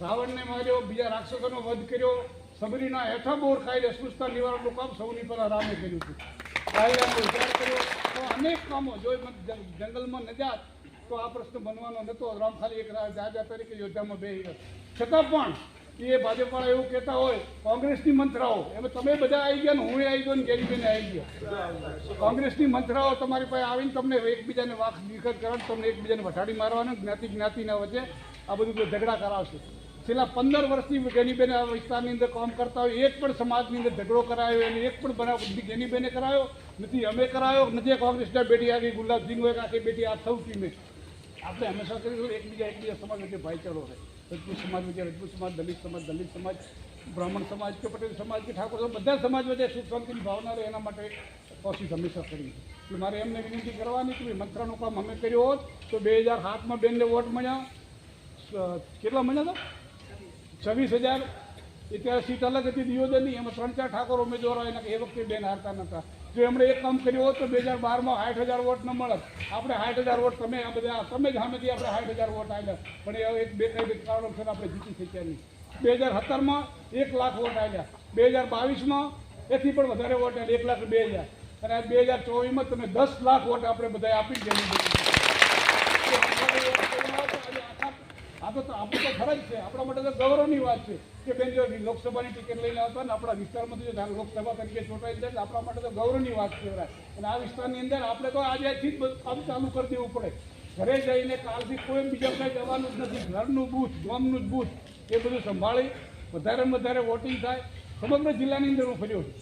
રાવણને માર્યો, બીજા રાક્ષસોનો વધ કર્યો, સબરીના હેઠા બોર ખાઈને અસ્પૃશ્યતા નિવારણનું કામ સૌની પહેલા રામે કર્યું હતું. કાયદાનો વિચાર કર્યો. તો અનેક કામો, જો જંગલમાં ન જાત, તો આ પ્રશ્ન બનવાનો નહોતો રામ ખાલી એક રાજા તરીકે યોદ્ધામાં બે છતાં પણ એ ભાજપવાળા એવું કહેતા હોય, કોંગ્રેસની મંત્રાઓ. એમાં તમે બધા આવી ગયા ને હું આવી ગયો ને ગેરીબેન આવી ગયો. કોંગ્રેસની મંત્રાઓ તમારી પાસે આવીને તમને એકબીજાને વાખ નિખત કરવાનું તમને એકબીજાને વટાડી મારવાનું, જ્ઞાતિ જ્ઞાતિના વચ્ચે આ બધું ઝઘડા કરાવશે. છેલ્લા પંદર વર્ષથી ગેનીબેન આ વિસ્તારની અંદર કામ કરતા હોય, એક પણ સમાજની અંદર ઝઘડો કરાયો અને એક પણ બનાવ ગેનીબેને કરાયો. નથી અમે કરાયો, નથી કોંગ્રેસના બેટી આવી ગુલાબસિંહ હોય કે આખી બેટી આ સૌ ટીમે. આપણે હંમેશા કરીશું એકબીજા એકબીજા સમાજ વચ્ચે ભાઈચારો રહે. રજપૂત સમાજ વચ્ચે રજપૂત સમાજ, દલિત સમાજ દલિત સમાજ, બ્રાહ્મણ સમાજ, કે પટેલ સમાજ, કે ઠાકોર બધા સમાજ વચ્ચે સુખ શાંતિની ભાવના રહે એના માટે કોશિશ હંમેશા કરી એટલે મારે એમને વિનંતી કરવાની કે ભાઈ મંત્રનું કામ અમે કર્યું હોત તો બે હજાર સાતમાં બેનને વોટ મળ્યા. કેટલા મળ્યા હતા? છવ્વીસ હજાર અત્યારે સીટ અલગ હતી, દિયોદરની. એમાં ત્રણ ચાર ઠાકોર ઉમેદવારો એના એ વખતે બેન હારતા નહોતા જો એમણે એક કામ કર્યું હોત તો બે હજાર બારમાં સાઠ હજાર વોટ ન મળત. આપણે સાઠ હજાર વોટ તમે આ બધા તમે જ સામેથી આપણે સાઠ હજાર વોટ આવ્યા પણ એ એક બે કઈ કારણોસર આપણે જીતી શક્યા નહીં. બે હજાર સત્તરમાં એક લાખ વોટ આવ્યા બે હજાર બાવીસમાં એથી પણ વધારે વોટ આવ્યા એક લાખ બે હજાર. અને બે હજાર ચોવીસમાં તમે દસ લાખ વોટ આપણે બધા આપી જ આ તો તો આપણું તો ફરજ છે. આપણા માટે તો ગૌરવની વાત છે કે બેન જો લોકસભાની ટિકિટ લઈને આવતા ને આપણા વિસ્તારમાંથી જો લોકસભા તરીકે ચૂંટાઈ જાય આપણા માટે તો ગૌરવની વાત કહેવાય અને આ વિસ્તારની અંદર આપણે તો આજથી જ કામ ચાલુ કરી દેવું પડે. ઘરે જઈને કાલથી કોઈ બીજા કંઈ જવાનું જ નથી. ઘરનું બૂથ, ગામનું જ બૂથ, એ બધું સંભાળી વધારે વધારે વોટિંગ થાય. સમગ્ર જિલ્લાની અંદર હું ફર્યો છું.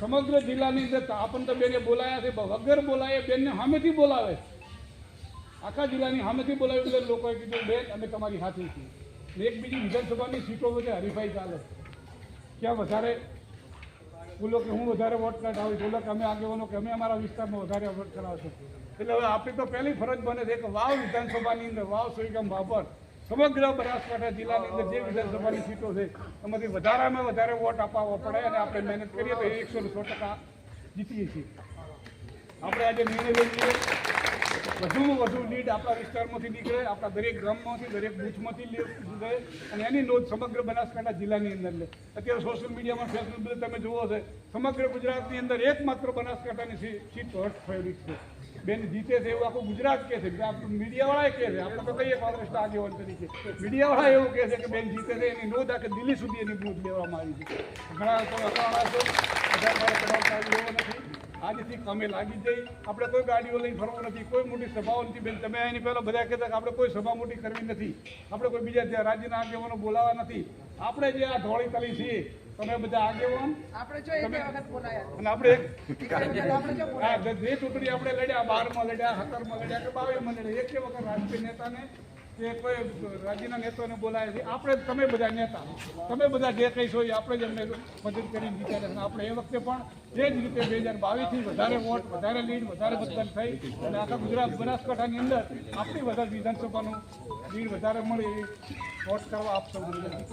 સમગ્ર જિલ્લાની અંદર આપણને તો બેને બોલાયા છે. વગર બોલાય બેનને સામેથી બોલાવે. આખા જિલ્લાની સામેથી બોલાવી એટલે લોકોએ કીધું, બેન, અમે તમારી સાથે છીએ. એક બીજી વિધાનસભાની સીટો વચ્ચે હરીફાઈ ચાલે ક્યાં વધારે બોલો કે હું વધારે વોટ કઢાવીશ બોલો કે અમે આગેવાનો કે અમે અમારા વિસ્તારમાં વધારે વોટ કરાવશું એટલે હવે આપણી તો પહેલી ફરજ બને છે કે વાવ વિધાનસભાની અંદર, વાવ સુઈગામ બાપર સમગ્ર બનાસકાંઠા જિલ્લાની અંદર જે વિધાનસભાની સીટો છે, એમાંથી વધારામાં વધારે વોટ અપાવવો પડે અને આપણે મહેનત કરીએ તો એકસો સો ટકા જીતીએ છીએ. આપણે આજે નિર્ણય લઈએ વધુમાં વધુ લીડ આપણા વિસ્તારમાંથી નીકળે, આપણા દરેક ગામમાંથી દરેક બૂથમાંથી લે અને એની નોંધ સમગ્ર બનાસકાંઠા જિલ્લાની અંદર લે. અત્યારે સોશિયલ મીડિયામાં ફેસબુક તમે જુઓ છે, સમગ્ર ગુજરાતની અંદર એકમાત્ર બનાસકાંઠાની સીટ હર્ટ થયેલી છે. બેન જીતે છે એવું આખું ગુજરાત કહે છે. મીડિયાવાળાએ કહે છે. આપણે તો કહીએ કોંગ્રેસના આગેવાન તરીકે. મીડિયાવાળા એવું કહે છે કે બેન જીતે છે, એની નોંધ આખે દિલ્હી સુધી એની બૂથ લેવામાં આવી છે. ઘણા લોકો અકાળા છે નથી. આજથી કામે લાગી જઈ. આપણે કોઈ ગાડીઓ લઈને ફરવું નથી. કોઈ મોટી સભાઓ નથી. બેન તમે એની પહેલાં બધા કહેતા કે આપણે કોઈ સભા મોટી કરવી નથી. આપણે કોઈ બીજા ત્યાં રાજ્યના આગેવાનો બોલાવા નથી. આપણે જે આ ધોળી તલી છીએ તમે બધા આગેવાન. આપણે જો એક વખત બોલાયા. અને આપણે એક હા, જે ચૂંટણી આપણે લડ્યા બારમાં લડ્યા સત્તરમાં લડ્યા કે બાવીસમાં લડ્યા એક વખત રાજકીય નેતાને કે કોઈ રાજ્યના નેતાને બોલાય છે. આપણે તમે બધા નેતા. તમે બધા જે કહીશો એ આપણે જ એમને મદદ કરીને જીત્યા આપણે એ વખતે પણ જે જ રીતે બે હજાર બાવીસથી વધારે વોટ, વધારે લીડ, વધારે મતદાન થઈ અને આખા ગુજરાત બનાસકાંઠાની અંદર આપણી વધારે વિધાનસભાનું લીડ વધારે મળે એ વોટ કરવા આપ સૌ વધારે